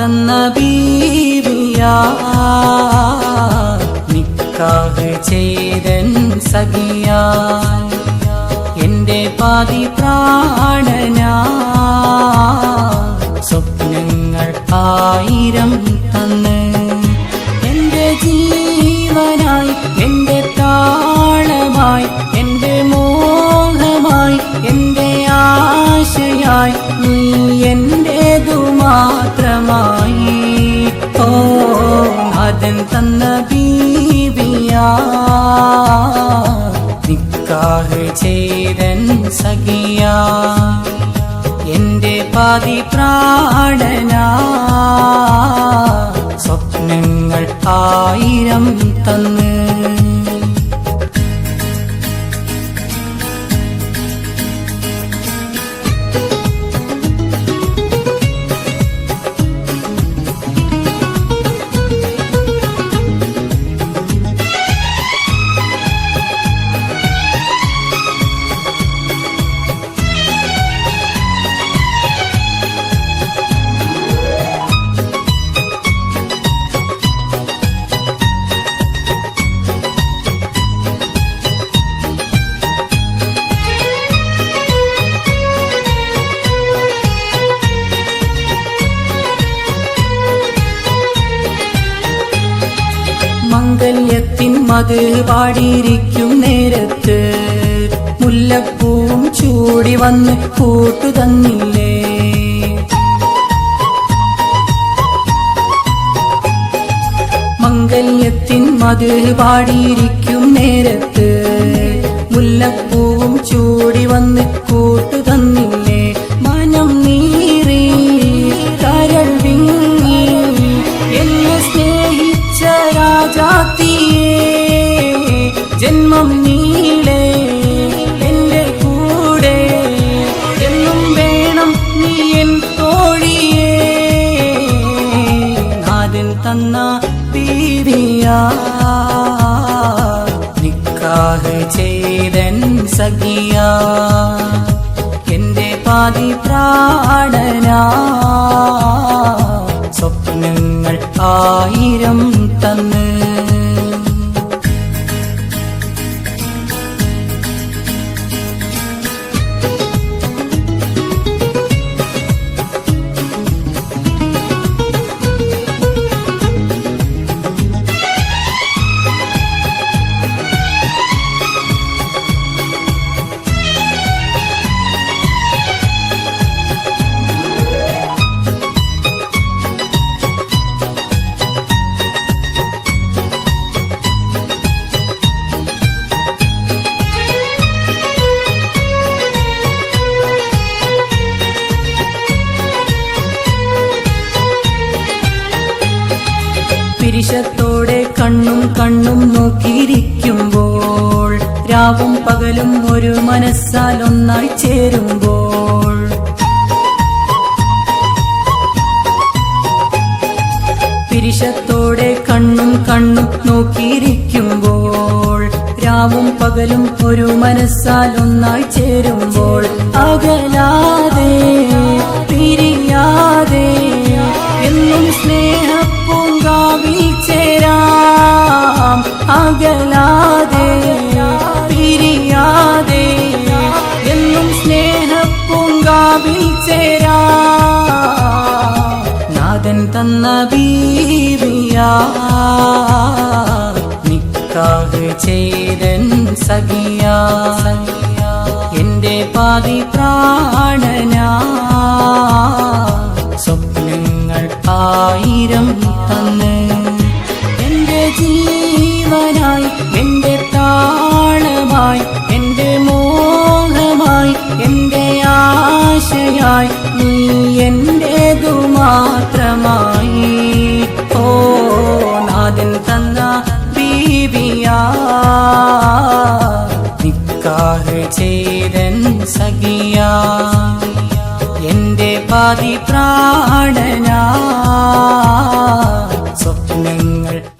തന്ന ബീവിയാ നിക്കാഹ് ചെയ്തൻ സഖിയാ. എന്റെ പാതി പ്രാണനാ സ്വപ്നങ്ങൾ ആയിരം മാത്രമായി. ഓ അതൻ തന്ന ബീവിയാ നിക്കാഹ് സഖിയാ. എന്റെ പാതി പ്രാണന. സ്വപ്നങ്ങൾ ആയിരം തന്ന് മംഗല്യത്തിൻ മത് പാടിയിരിക്കും നേരത്ത്. മുല്ലപ്പൂവും ചൂടി വന്ന് കൂട്ടു തന്നില്ലേ? മംഗല്യത്തിൻ മത് പാടിയിരിക്കും നേരത്ത്. മുല്ലപ്പൂവും ചൂടി വന്ന് ജന്മം നീളേ എന്റെ കൂടെ. എന്നും വേണം നീ എൻ തോഴിയേ. നാഥൻ തന്ന ബീവിയാ നിക്കാഹ് ചെയ്തൻ സഖിയാ. എന്റെ പാതി പ്രാണനാ സ്വപ്നങ്ങൾ ആയിരം തന്ന് പിരിശത്തോടെ കണ്ണും കണ്ണും നോക്കിയിരിക്കുമ്പോൾ രാവും പകലും ഒരു മനസ്സാൽ ഒന്നായി ചേരുമ്പോൾ. പിരിശത്തോടെ കണ്ണും കണ്ണും നോക്കിയിരിക്കുമ്പോൾ രാവും പകലും ഒരു മനസ്സാൽ ഒന്നായി ചേരുമ്പോൾ അകലാതെ ബീവിയാ നിക്കാഹ് ചെയ്തൻ സഖിയ എന്റെ പാതി പ്രാണനാ സ്വപ്നങ്ങൾ ആയിരം തന്ന് എന്റെ ജീവനായി എന്റെ താളമായി എന്റെ മോഹമായി എന്റെ ആശയായി നീ എന്റേതു മാത്രമായി. നിക്കാഹ് ചെയ്തൻ സഖിയാ. എന്റെ പാതി പ്രാണ